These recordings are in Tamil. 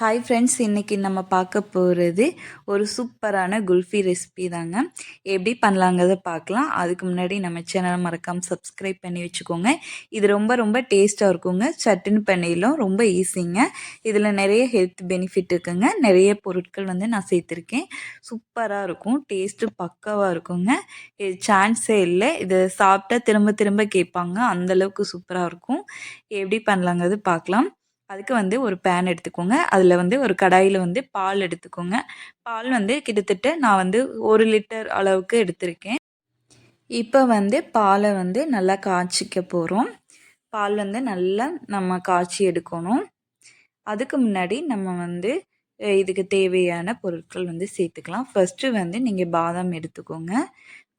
ஹாய் ஃப்ரெண்ட்ஸ் இன்றைக்கி நம்ம பார்க்க போகிறது ஒரு சூப்பரான குல்ஃபி ரெசிபி தாங்க. எப்படி பண்ணலாங்கிறத பார்க்கலாம். அதுக்கு முன்னாடி நம்ம சேனலை மறக்காமல் சப்ஸ்கிரைப் பண்ணி வச்சுக்கோங்க. இது ரொம்ப ரொம்ப டேஸ்ட்டாக இருக்குங்க. சட்டுன்னு பண்ணிடலாம் ரொம்ப ஈஸிங்க இதில் நிறைய ஹெல்த் பெனிஃபிட் இருக்குங்க. நிறைய பொருட்கள் வந்து நான் சேர்த்துருக்கேன். சூப்பராக இருக்கும். டேஸ்ட்டு பக்காவாக இருக்குங்க. இது சான்ஸே இல்லை. இதை சாப்பிட்டா திரும்ப திரும்ப கேட்பாங்க. அந்தளவுக்கு சூப்பராக இருக்கும். எப்படி பண்ணலாங்கிறது பார்க்கலாம். அதுக்கு வந்து ஒரு பேன் எடுத்துக்கோங்க. அதில் வந்து ஒரு கடாயில் வந்து பால் எடுத்துக்கோங்க. பால் வந்து கிட்டத்தட்ட நான் வந்து ஒரு லிட்டர் அளவுக்கு எடுத்திருக்கேன். இப்போ வந்து பாலை வந்து நல்லா காய்ச்சிக்க போகிறோம் பால் வந்து நல்லா நம்ம காய்ச்சி எடுக்கணும். அதுக்கு முன்னாடி நம்ம வந்து இதுக்கு தேவையான பொருட்கள் வந்து சேர்த்துக்கலாம். ஃபஸ்ட்டு வந்து நீங்கள் பாதாம் எடுத்துக்கோங்க.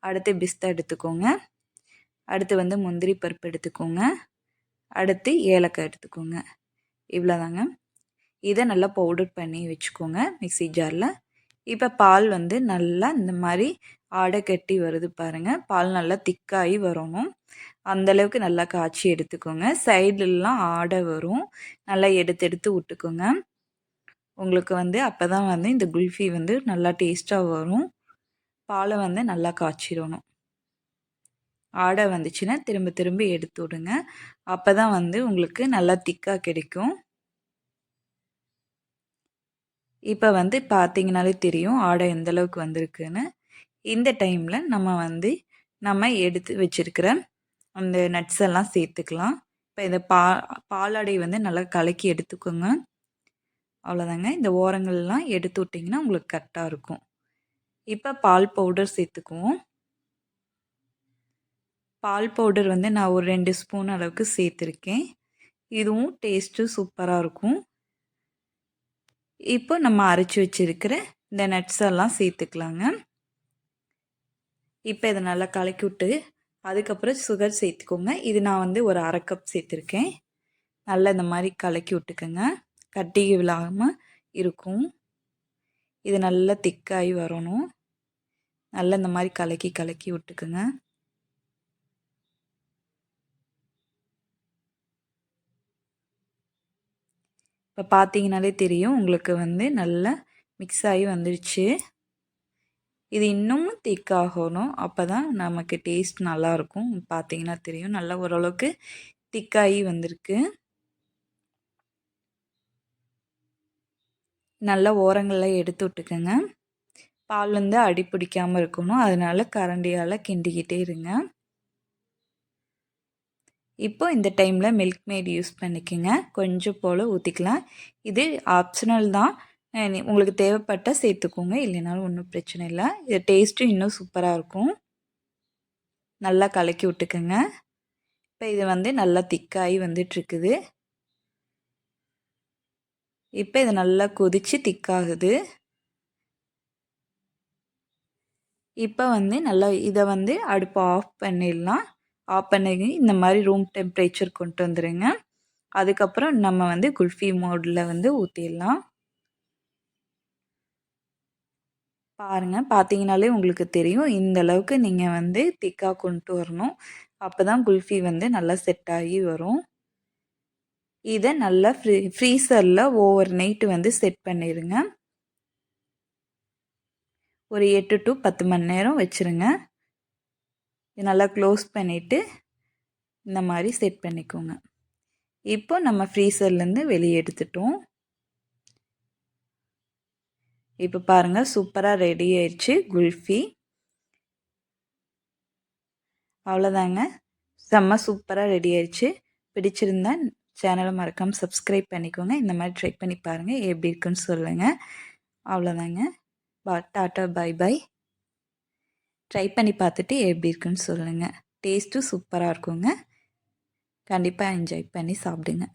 அடுத்து பிஸ்தா எடுத்துக்கோங்க. அடுத்து வந்து முந்திரி பருப்பு எடுத்துக்கோங்க. அடுத்து ஏலக்காய் எடுத்துக்கோங்க. இவ்வளோதாங்க இதை நல்லா பவுடர் பண்ணி வச்சுக்கோங்க மிக்சி ஜாரில் இப்போ பால் வந்து நல்லா இந்த மாதிரி ஆடை கட்டி வருது பாருங்கள் பால் நல்லா திக்காகி வரணும். அந்தளவுக்கு நல்லா காய்ச்சி எடுத்துக்கோங்க. சைட்லலாம் ஆடை வரும். நல்லா எடுத்து எடுத்து விட்டுக்கோங்க. உங்களுக்கு வந்து அப்போ தான் வந்து இந்த குல்ஃபி வந்து நல்லா டேஸ்ட்டாக வரும். பாலை வந்து நல்லா காய்ச்சிடணும். ஆடை வந்துச்சுன்னா திரும்ப திரும்ப எடுத்து விடுங்க. அப்போ தான் வந்து உங்களுக்கு நல்லா திக்காக கிடைக்கும். இப்போ வந்து பார்த்தீங்கனாலே தெரியும் ஆடை எந்த அளவுக்கு வந்திருக்குன்னு. இந்த டைமில் நம்ம வந்து நம்ம எடுத்து வச்சுருக்கிற அந்த நட்ஸ் எல்லாம் சேர்த்துக்கலாம். இப்போ இந்த பா பாலாடை வந்து நல்லா கலக்கி எடுத்துக்கோங்க. அவ்வளோதாங்க இந்த ஓரங்கள்லாம் எடுத்து விட்டிங்கன்னா உங்களுக்கு கரெக்டாக இருக்கும். இப்போ பால் பவுடர் சேர்த்துக்குவோம். பால் பவுடர் வந்து நான் ஒரு ரெண்டு ஸ்பூன் அளவுக்கு சேர்த்துருக்கேன். இதுவும் டேஸ்ட்டு சூப்பராக இருக்கும். இப்போ நம்ம அரைச்சி வச்சுருக்கிற இந்த நட்ஸ் எல்லாம் சேர்த்துக்கலாங்க. இப்போ இதை நல்லா கலக்கி விட்டு அதுக்கப்புறம் சுகர் சேர்த்துக்கோங்க. இது நான் வந்து ஒரு அரை கப் சேர்த்துருக்கேன். நல்லா இந்த மாதிரி கலக்கி விட்டுக்கோங்க. கட்டி விழாமல் இருக்கும். இது நல்லா திக்காகி வரணும். நல்லா இந்த மாதிரி கலக்கி கலக்கி விட்டுக்குங்க. இப்போ பார்த்தீங்கனாலே தெரியும். உங்களுக்கு வந்து நல்லா மிக்ஸ் ஆகி வந்துடுச்சு இது இன்னமும் திக்காகணும் அப்போ தான் நமக்கு டேஸ்ட் நல்லாயிருக்கும். பார்த்தீங்கன்னா தெரியும். நல்லா ஓரளவுக்கு திக்காகி வந்திருக்கு. நல்லா ஓரங்கள்லாம் எடுத்து விட்டுக்கோங்க. பால் வந்து அடி பிடிக்காமல் இருக்கணும். அதனால் கரண்டியால் கிண்டிக்கிட்டே இருங்க. இப்போ இந்த டைமில் மில்க் மேட் யூஸ் பண்ணிக்கோங்க. கொஞ்சம் போல் ஊற்றிக்கலாம் இது ஆப்ஷனல் தான். உங்களுக்கு தேவைப்பட்டால் சேர்த்துக்கோங்க. இல்லைனாலும் ஒன்றும் பிரச்சனை இல்லை. இது டேஸ்ட்டும் இன்னும் சூப்பராக இருக்கும். நல்லா கலக்கி விட்டுக்கோங்க. இப்போ இது வந்து நல்லா திக்காகி வந்துட்டுருக்குது. இப்போ இது நல்லா கொதித்து திக்காகுது இப்போ வந்து நல்லா இதை வந்து அடுப்பை ஆஃப் பண்ணிடலாம். ஆஃப் பண்ணி இந்த மாதிரி ரூம் டெம்ப்ரேச்சர் கொண்டு வந்துடுங்க அதுக்கப்புறம் நம்ம வந்து குல்ஃபி மோடில் வந்து ஊற்றிடலாம் பாருங்கள் பார்த்தீங்கனாலே உங்களுக்கு தெரியும். இந்த அளவுக்கு நீங்கள் வந்து திக்காக கொண்டு வரணும். அப்போ தான் குல்ஃபி வந்து நல்லா செட் ஆகி வரும். இதை நல்லா ஃப்ரீ ஃப்ரீசரில் ஓவர் நைட்டு வந்து செட் பண்ணிடுங்க ஒரு எட்டு டு பத்து மணி நேரம் வச்சுருங்க. நல்லா க்ளோஸ் பண்ணிவிட்டு இந்த மாதிரி செட் பண்ணிக்கோங்க. இப்போ நம்ம ஃப்ரீசர்லேருந்து வெளியே எடுத்துட்டோம். இப்போ பாருங்கள் சூப்பராக ரெடி ஆயிடுச்சு குல்ஃபி. அவ்வளோதாங்க. செம்ம சூப்பராக ரெடி ஆயிடுச்சு. பிடிச்சிருந்தா சேனலை மறக்காமல் சப்ஸ்கிரைப் பண்ணிக்கோங்க. இந்த மாதிரி ட்ரை பண்ணி பாருங்கள் எப்படி இருக்குன்னு சொல்லுங்கள் அவ்வளோதாங்க. பா டாட்டா பை பாய் ட்ரை பண்ணி பார்த்துட்டு எப்படி இருக்குன்னு சொல்லுங்கள் டேஸ்ட்டும் சூப்பராக இருக்குங்க. கண்டிப்பாக என்ஜாய் பண்ணி சாப்பிடுங்க.